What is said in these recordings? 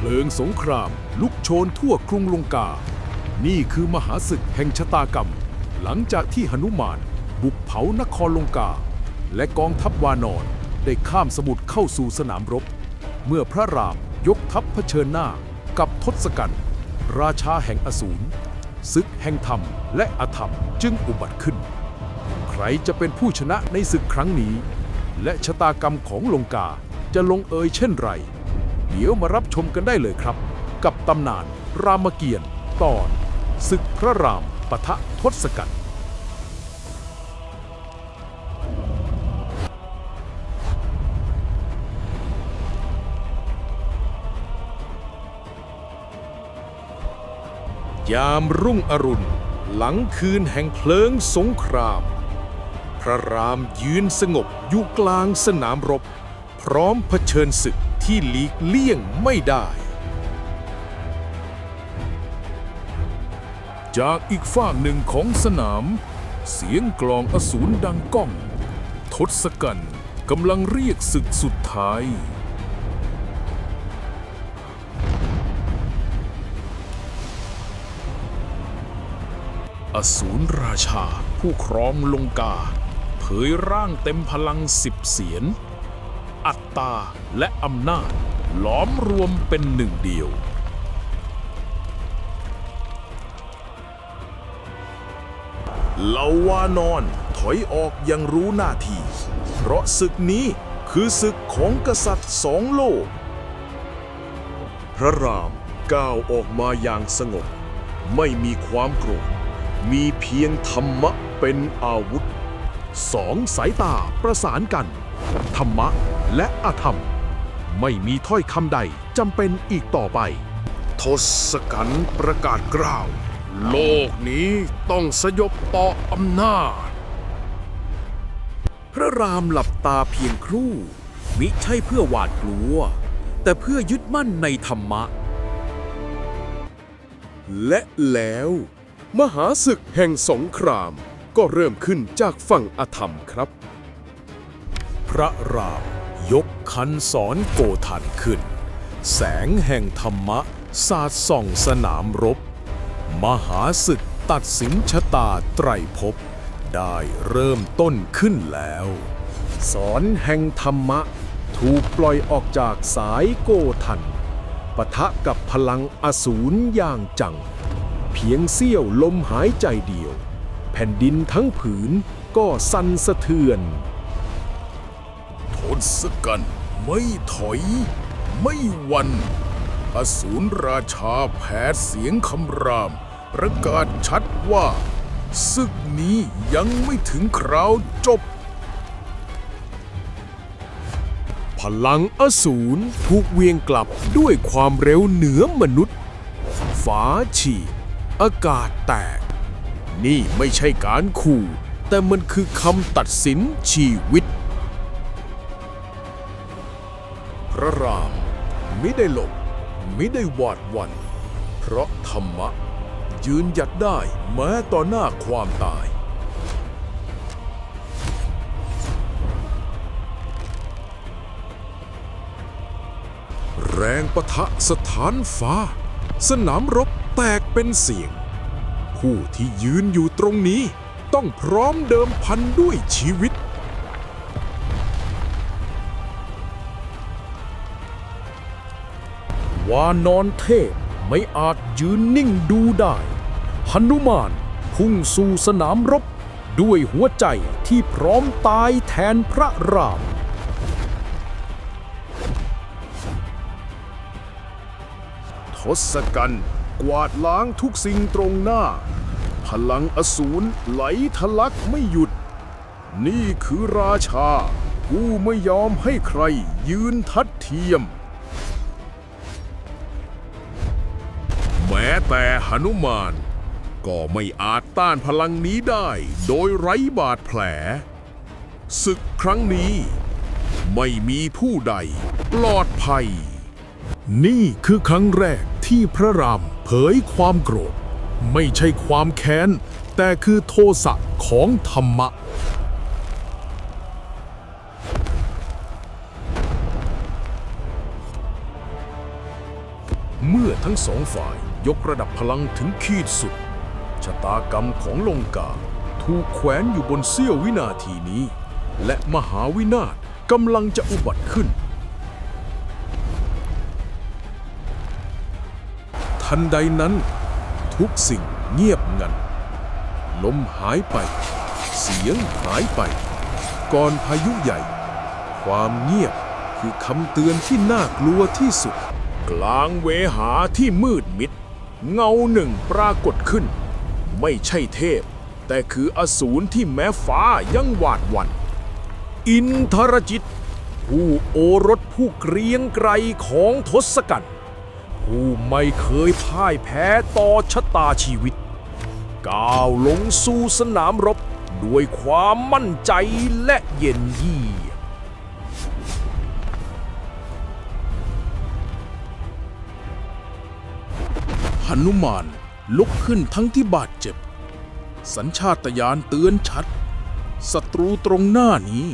เพลิงสงคราม ลุกโชนทั่วกรุงลงกา นี่คือมหาศึกแห่งชะตากรรม หลังจากที่หนุมาน บุกเผานครลงกา และกองทัพวานอนได้ข้ามสมุทรเข้าสู่สนามรบ เมื่อพระรามยกทัพเผชิญหน้ากับทศกัณฐ์ราชาแห่งอสูรศึกแห่งธรรมและอธรรมจึงอุบัติขึ้น ใครจะเป็นผู้ชนะในศึกครั้งนี้ และชะตากรรมของลงกาจะลงเอยเช่นไร เดี๋ยวมารับชมกันได้เลยครับ กับตำนานรามเกียรติ์ตอนศึกพระรามปะทะทศกัณฐ์ยามรุ่งอรุณ หลังคืนแห่งเพลิงสงคราม พระรามยืนสงบอยู่กลางสนามรบ พร้อมเผชิญศึกที่หลีกเลี่ยงไม่ได้ จากอีกฝากหนึ่งของสนาม เสียงกลองอสูรดังก้อง ทศกัณฐ์กำลังเรียกศึกสุดท้ายอสูรราชาผู้ครองลงกา เผยร่างเต็มพลังสิบเสียน อัตตาและอำนาจ หลอมรวมเป็นหนึ่งเดียว เหล่าวานอนถอยออกอยังรู้หน้าที่ เพราะศึกนี้คือศึกของกษัตริย์สองโลก พระรามก้าวออกมาอย่างสงบ ไม่มีความโกรธ มีเพียงธรรมะเป็นอาวุธสองสายตาประสานกัน ธรรมะ และอธรรม ไม่มีถ้อยคำใดจำเป็นอีกต่อไป ทศกัณฐ์ประกาศกล่าว โลกนี้ต้องสยบต่ออำนาจ พระรามหลับตาเพียงครู่ มิใช่เพื่อหวาดกลัว แต่เพื่อยึดมั่นในธรรมะ และแล้ว มหาศึกแห่งสงครามก็เริ่มขึ้นจากฝั่งอธรรมครับ พระราม ยกคันสอนโกทันขึ้น แสงแห่งธรรมะสาดส่องสนามรบ มหาศึกตัดสินชะตาไตรภพได้เริ่มต้นขึ้นแล้ว สอนแห่งธรรมะ ถูกปล่อยออกจากสายโกทันปะทะกับพลังอสูรอย่างจัง เพียงเสี้ยวลมหายใจเดียว แผ่นดินทั้งผืนก็สั่นสะเทือน ทศกัณฐ์ไม่ถอย ไม่วันอสูรราชาแผดเสียงคำราม ประกาศชัดว่าศึกนี้ยังไม่ถึงคราวจบ พลังอสูรถูกเวียงกลับด้วยความเร็วเหนือมนุษย์ฝาฉีกอากาศแตก นี่ไม่ใช่การขู่ แต่มันคือคำตัดสินชีวิต ระรามไม่ได้หลบไม่ได้หวาดวัน่นเพราะธรรมะ ยืนหยัดได้แม้ต่อหน้าความตาย แรงปะทะสถานฟ้า สนามรบแตกเป็นเสียง ผู้ที่ยืนอยู่ตรงนี้ ต้องพร้อมเดิมพันด้วยชีวิต วานอนเทพไม่อาจยืนนิ่งดูได้หนุมานพุ่งสู่สนามรบ ด้วยหัวใจที่พร้อมตายแทนพระรามทศกัณฐ์กวาดล้างทุกสิ่งตรงหน้า พลังอสูรไหลทะลักไม่หยุด นี่คือราชา ผู้ไม่ยอมให้ใครยืนทัดเทียม แต่หนุมาน ก็ไม่อาจต้านพลังนี้ได้ โดยไร้บาดแผล ศึกครั้งนี้ ไม่มีผู้ใดปลอดภัย นี่คือครั้งแรกที่พระรามเผยความโกรธ ไม่ใช่ความแค้น แต่คือโทสะของธรรมะเมื่อทั้งสองฝ่าย ยกระดับพลังถึงขีดสุด ชะตากรรมของลงกา ถูกแขวนอยู่บนเสี้ยววินาทีนี้ และมหาวินาศกำลังจะอุบัติขึ้น ทันใดนั้น ทุกสิ่งเงียบงัน ลมหายไป เสียงหายไป ก่อนพายุใหญ่ ความเงียบคือคำเตือนที่น่ากลัวที่สุด กลางเวหาที่มืดมิด เงาหนึ่งปรากฏขึ้น ไม่ใช่เทพ แต่คืออสูรที่แม้ฟ้ายังหวาดหวัน่นอินทรจิต ผู้โอรสผู้เกรียงไกรของทศกัณฐ์ผู้ไม่เคยพ่ายแพ้ต่อชะตาชีวิต ก้าวลงสู่สนามรบด้วยความมั่นใจและเย็นยี หนุมานลุกขึ้นทั้งที่บาดเจ็บ สัญชาตญาณเตือนชัดศัตรูตรงหน้านี้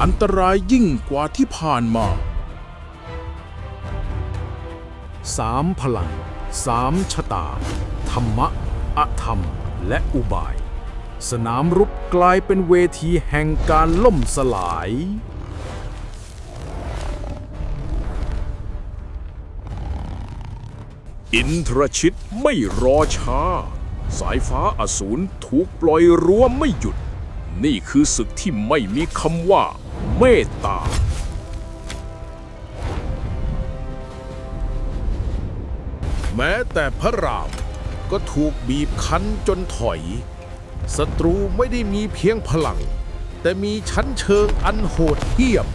อันตรายยิ่งกว่าที่ผ่านมาสามพลังสามชะตา ธรรมะ อธรรม และอุบาย สนามรบกลายเป็นเวทีแห่งการล่มสลาย อินทรชิตไม่รอช้า สายฟ้าอสูรถูกปล่อยรั้วไม่หยุด นี่คือศึกที่ไม่มีคำว่า เมตตา แม้แต่พระรามก็ถูกบีบคั้นจนถอย ศัตรูไม่ได้มีเพียงพลัง แต่มีชั้นเชิงอันโหดเหี้ยม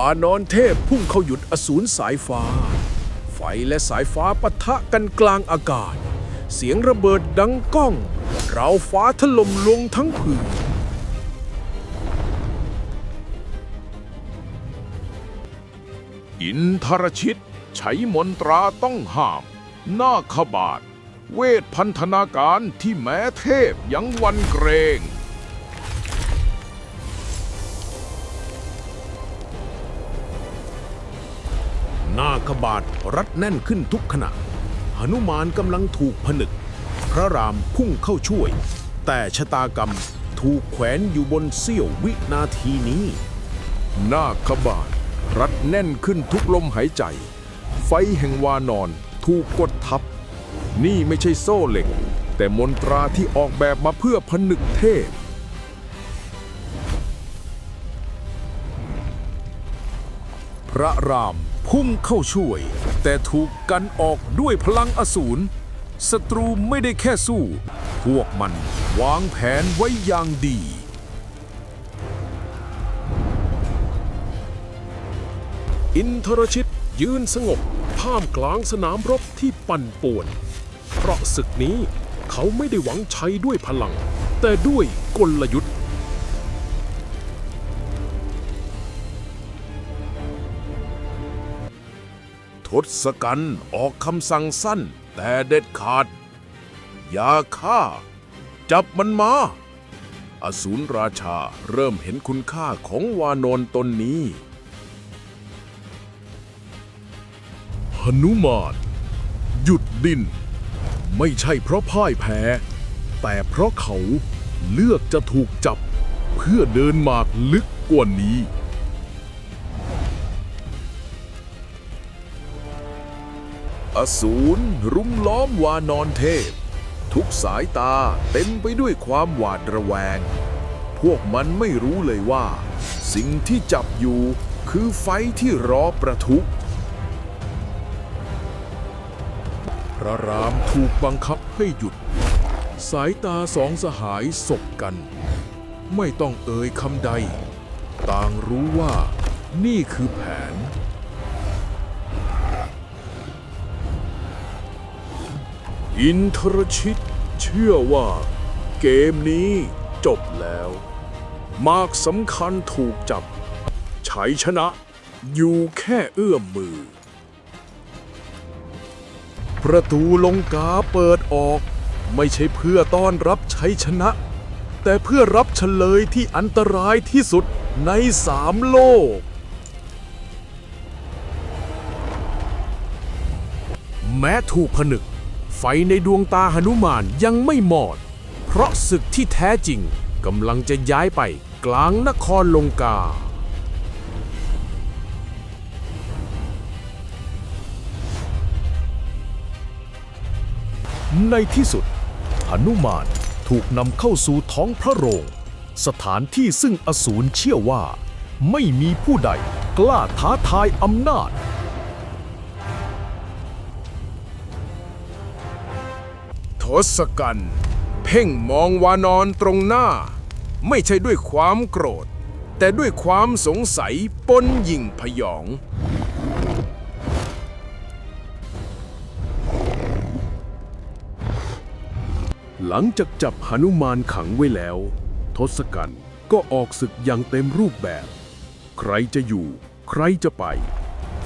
วานอนเทพพุ่งเข้าหยุดอสูรสายฟ้า ไฟและสายฟ้าปะทะกันกลางอากาศ เสียงระเบิดดังก้อง เราวฟ้าถล่มลงทั้งผืนอินทรชิตใช้มนตราต้องห้ามหน้าขบาท เวทพันธนาการที่แม้เทพยังวันเกรง น้าขบาทรัดแน่นขึ้นทุกขณะหนุมานกำลังถูกผนึก พระรามพุ่งเข้าช่วย แต่ชะตากรรมถูกแขวนอยู่บนเสี้ยววินาทีนี้หน้าขบาทรัดแน่นขึ้นทุกลมหายใจ ไฟแห่งวานอนถูกกดทับ นี่ไม่ใช่โซ่เหล็ก แต่มนตราที่ออกแบบมาเพื่อผนึกเทพพระราม พุ่งเข้าช่วย แต่ถูกกันออกด้วยพลังอสูรศัตรูไม่ได้แค่สู้ พวกมันวางแผนไว้อย่างดี อินทรชิตยืนสงบท่ามกลางสนามรบที่ปั่นป่วน เพราะศึกนี้เขาไม่ได้หวังใชัยด้วยพลัง แต่ด้วยกลยุทธ์ ทศกัณฐ์ออกคำสั่งสั้น แต่เด็ดขาด อย่าฆ่า จับมันมา อสูรราชาเริ่มเห็นคุณค่าของวานอนตนนี้หนุมานหยุดดิน ไม่ใช่เพราะพ่ายแพ้ แต่เพราะเขาเลือกจะถูกจับเพื่อเดินหมากลึกกว่านี้ อสูรรุมล้อมวานอนเทพ ทุกสายตาเต็มไปด้วยความหวาดระแวง พวกมันไม่รู้เลยว่า สิ่งที่จับอยู่คือไฟที่รอประทุพระรามถูกบังคับให้หยุด สายตาสองสหายสบกัน ไม่ต้องเอ่ยคำใด ต่างรู้ว่านี่คือแผน อินทรชิตเชื่อว่าเกมนี้จบแล้ว มากสำคัญถูกจับชัยชนะอยู่แค่เอื้อมมือ ประตูลงกาเปิดออก ไม่ใช่เพื่อต้อนรับชัยชนะ แต่เพื่อรับเฉลยที่อันตรายที่สุดในสามโลก แม้ถูกผนึก ไฟในดวงตาหนุมานยังไม่หมด เพราะศึกที่แท้จริงกำลังจะย้ายไปกลางนครลงกา ในที่สุดหนุมานถูกนำเข้าสู่ท้องพระโรง สถานที่ซึ่งอสูรเชื่อว่า ไม่มีผู้ใดกล้าท้าทายอำนาจ ทศกัณฐ์เพ่งมองวานอนตรงหน้า ไม่ใช่ด้วยความโกรธ แต่ด้วยความสงสัยปนยิ่งพยอง หลังจากจับหนุมานขังไว้แล้ว ทศกัณฐ์ก็ออกศึกอย่างเต็มรูปแบบ ใครจะอยู่ ใครจะไป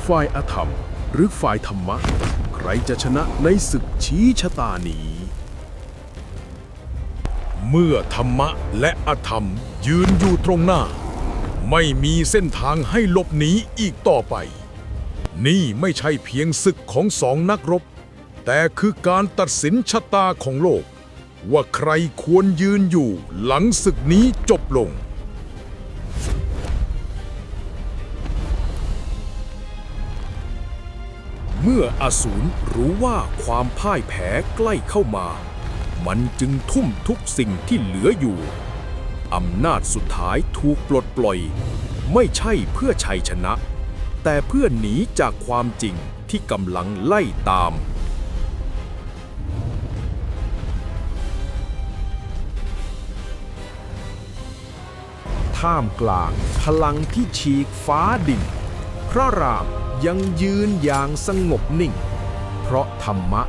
ฝ่ายอาธรรม หรือฝ่ายธรรมะ ใครจะชนะในศึกชี้ชะตานี้ เมื่อธรรมะและอธรรมยืนอยู่ตรงหน้า ไม่มีเส้นทางให้หลบหนีอีกต่อไป นี่ไม่ใช่เพียงศึกของสองนักรบ แต่คือการตัดสินชะตาของโลก ว่าใครควรยืนอยู่หลังศึกนี้จบลง เมื่ออสูรรู้ว่าความพ่ายแพ้ใกล้เข้ามา มันจึงทุ่มทุกสิ่งที่เหลืออยู่ อำนาจสุดท้ายถูกปลดปล่อย ไม่ใช่เพื่อชัยชนะ แต่เพื่อหนีจากความจริงที่กำลังไล่ตาม ท่ามกลางพลังที่ฉีกฟ้าดิน พระรามยังยืนอย่างสงบนิ่ง เพราะธรรมะ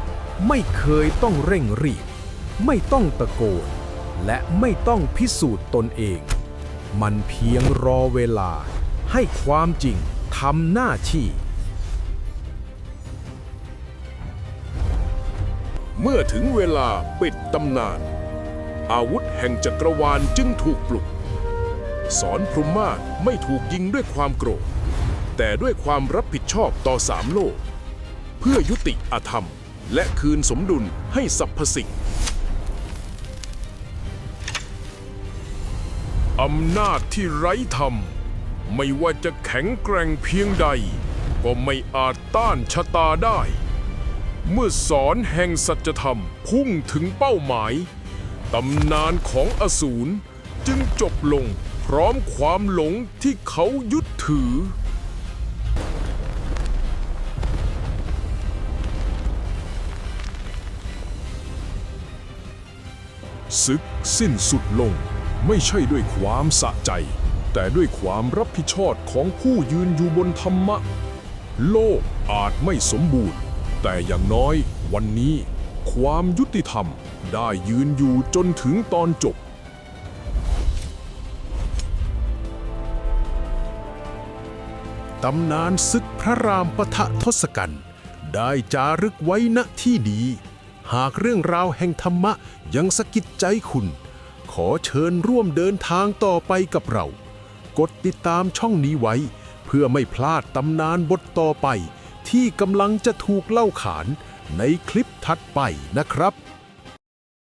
ไม่เคยต้องเร่งรีบ ไม่ต้องตะโกน และไม่ต้องพิสูจน์ตนเอง มันเพียงรอเวลาให้ความจริงทำหน้าที่ เมื่อถึงเวลาปิดตำนาน อาวุธแห่งจักรวาลจึงถูกปลุก สอนพรหมมาศไม่ถูกยิงด้วยความโกรธ แต่ด้วยความรับผิดชอบต่อสามโลก เพื่อยุติอธรรมและคืนสมดุลให้สรรพสิ่ง อำนาจที่ไร้ธรรม ไม่ว่าจะแข็งแกร่งเพียงใด ก็ไม่อาจต้านชะตาได้ เมื่อสอนแห่งสัจธรรมพุ่งถึงเป้าหมาย ตำนานของอสูรจึงจบลงพร้อมความหลงที่เขายึดถือศึกสิ้นสุดลง ไม่ใช่ด้วยความสะใจ แต่ด้วยความรับผิดชอบของผู้ยืนอยู่บนธรรมะ โลกอาจไม่สมบูรณ์ แต่อย่างน้อยวันนี้ ความยุติธรรมได้ยืนอยู่จนถึงตอนจบตำนานศึกพระรามปะทะทศกัณฐ์ได้จารึกไว้ณที่ดี หากเรื่องราวแห่งธรรมะยังสะกิดใจคุณ ขอเชิญร่วมเดินทางต่อไปกับเรา กดติดตามช่องนี้ไว้ เพื่อไม่พลาดตำนานบทต่อไป ที่กำลังจะถูกเล่าขานในคลิปถัดไปนะครับ